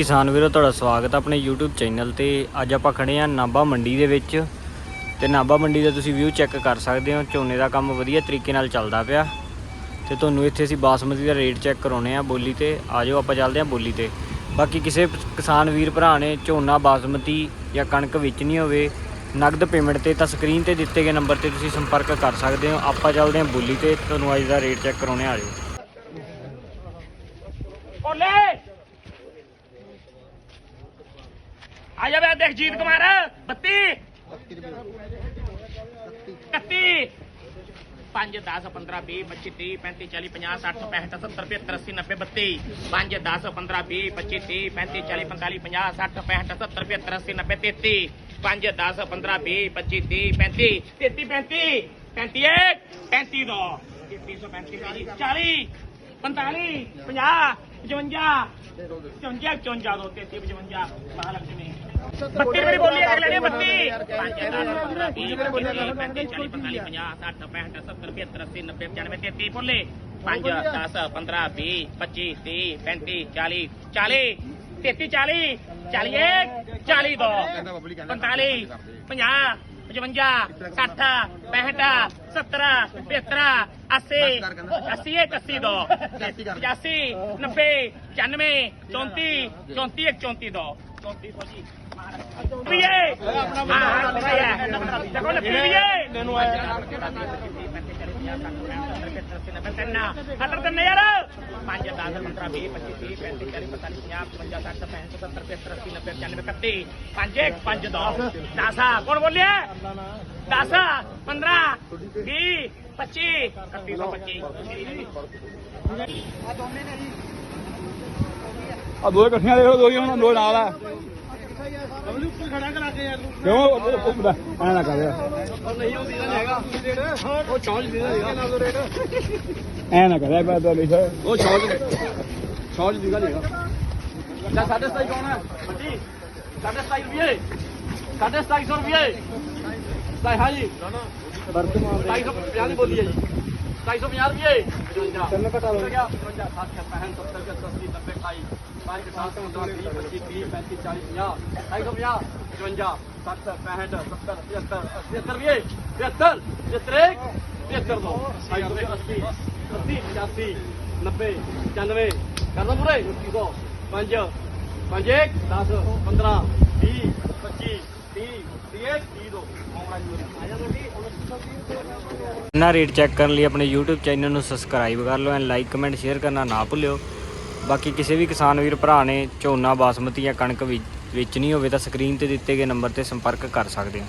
ਕਿਸਾਨ ਵੀਰੋ, ਤੁਹਾਡਾ ਸਵਾਗਤ ਹੈ ਆਪਣੇ YouTube ਚੈਨਲ ਤੇ। ਅੱਜ ਆਪਾਂ ਖੜੇ ਹਾਂ ਨਾਭਾ ਮੰਡੀ ਦੇ ਵਿੱਚ। ਤੇ ਨਾਭਾ ਮੰਡੀ ਦਾ ਤੁਸੀਂ ਵਿਊ ਚੈੱਕ ਕਰ ਸਕਦੇ ਹੋ। ਝੋਨੇ ਦਾ ਕੰਮ ਵਧੀਆ ਤਰੀਕੇ ਨਾਲ ਚੱਲਦਾ ਪਿਆ। ਤੇ ਤੁਹਾਨੂੰ ਇੱਥੇ ਅਸੀਂ ਬਾਸਮਤੀ ਦਾ ਰੇਟ ਚੈੱਕ ਕਰਾਉਣੇ ਆ ਬੋਲੀ ਤੇ। ਆਜੋ ਆਪਾਂ ਚੱਲਦੇ ਹਾਂ ਬੋਲੀ ਤੇ। ਬਾਕੀ ਕਿਸੇ ਕਿਸਾਨ ਵੀਰ ਭਰਾ ਨੇ ਝੋਨਾ, ਬਾਸਮਤੀ ਜਾਂ ਕਣਕ ਵੇਚਣੀ ਹੋਵੇ, ਨਗਦ ਪੇਮੈਂਟ ਤੇ ਤਾਂ ਸਕਰੀਨ ਤੇ ਦਿੱਤੇ ਗਏ ਨੰਬਰ ਤੇ ਤੁਸੀਂ ਸੰਪਰਕ ਕਰ ਸਕਦੇ ਹੋ। ਆਪਾਂ ਚੱਲਦੇ ਹਾਂ ਬੋਲੀ ਤੇ। ਤੁਹਾਨੂੰ ਅੱਜ ਦਾ ਰੇਟ ਚੈੱਕ ਕਰਾਉਣੇ ਆ ਜਾਓ। ਆ ਜਾ ਵੇ ਦੇਖ ਜੀਤ ਕੁਮਾਰ 32 31 5 10 15 20 25 30 35 40 50 60 65 70 75 80 90 32 5 10 15 20 25 30 35 40 45 50 60 65 70 75 80 90 33 5 10 15 20 25 30 35 35 35 35 40 45 50 55 54 54 ਦੋ 33 55 ਮਹਾਲక్ష్ਮੀ ਬੱਤੀ ਮੇਰੀ ਬੋਲੀ ਅਗਲੇ ਨੇ ਬੱਤੀ। 5 10 15 20 25 30 40 45 50 60 65 70 75 80 90 95 33 ਬੋਲੇ। 5 10 15 20 25 30 35 40 40 33 40 41 40 ਦੋ। 45 50 55 60 65 70 75 80 80 81 ਦੋ। 85 90 95 34 34 34 ਦੋ। 34 ਸੌ ਜੀ। ਪੀਏ। ਆਪਣਾ ਦੇਖੋ ਨਾ ਪੀਏ। ਮੈਨੂੰ ਹਟਰ ਕੌਣ ਬੋਲਿਆ 10 15 20 25 3125 ਆ ਦੋ ਇਕੱਠੀਆਂ ਦੇਖੋ, ਦੋ ਹੀ ਹੁਣ, ਦੋ ਨਾਲ ਆ। ਕਿਉਂ? ਐ ਨਾ ਕਰ ਐ ਨਾ ਕਰ ਯਾਰ ਦੋ ਲਿਖ ਉਹ ਛੋਜ ਛੋਜ ਦੀ ਗੱਲ ਹੈਗਾ ਲੈ ਸਾਢੇ ਸਤਾਈ ਕੌਣ ਹੈ ਬੱਟੀ ਸਾਢੇ ਸਤਾਈ ਰੁਪਏ ਸਾਢੇ ਸਤਾਈ ਸੌ ਰੁਪਏ ਸਤਾਈ ਹਾਂ ਜੀ ਵਰਤਮਾਨ ਸਤਾਈ ਸੌ ਪੰਜਾਹ ਦੀ ਬੋਲੀ ਹੈ ਜੀ 250 ਰੁਪਏ। 55 ਤੈਨੂੰ ਘਟਾ ਲਓ। 55 65 70 80 90 22 22 25 25 25 40 50 250 55 60 65 70 75 75 ਰੁਪਏ। 73 73 80 80 85 90 95 ਕਰ ਦੋ ਪੂਰੇ? 2500 5 5 1 10 15 20 25 ਇਹਨਾਂ ਰੇਟ ਚੈੱਕ ਕਰਨ ਲਈ ਆਪਣੇ YouTube ਚੈਨਲ ਨੂੰ ਸਬਸਕ੍ਰਾਈਬ ਕਰ ਲਓ ਐਂਡ ਲਾਈਕ ਕਮੈਂਟ ਸ਼ੇਅਰ ਕਰਨਾ ਨਾ ਭੁੱਲਿਓ। ਬਾਕੀ ਕਿਸੇ ਵੀ ਕਿਸਾਨ ਵੀਰ, ਭਰਾ ਨੇ ਝੋਨਾ, ਬਾਸਮਤੀ ਜਾਂ ਕਣਕ ਵੀ ਵੇਚਣੀ ਹੋਵੇ ਤਾਂ ਸਕਰੀਨ ਤੇ ਦਿੱਤੇ ਗਏ ਨੰਬਰ ਤੇ ਸੰਪਰਕ ਕਰ ਸਕਦੇ ਹੋ।